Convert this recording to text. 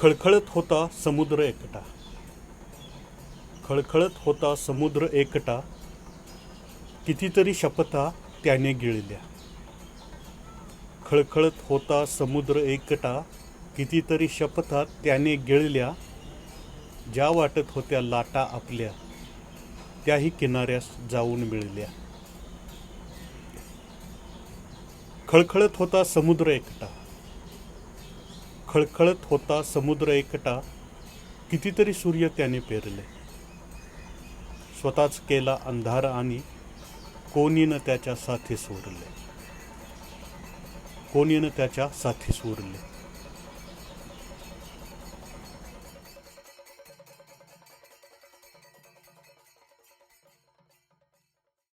खळखळत होता समुद्र एकटा. खळखळत होता समुद्र एकटा. कितीतरी शपथा त्याने गिळल्या. खळखळत होता समुद्र एकटा. कितीतरी शपथा त्याने गिळल्या. ज्या वाटत होत्या लाटा आपल्या त्याही किनाऱ्यास जाऊन मिळल्या. खळखळत होता समुद्र एकटा. खळखळत होता समुद्र एकटा कितीतरी सूर्य त्याने पेरले. स्वतःच केला अंधार आणि कोणीनं त्याच्या साथी सोडले. कोणीनं त्याच्या साथी सोडले.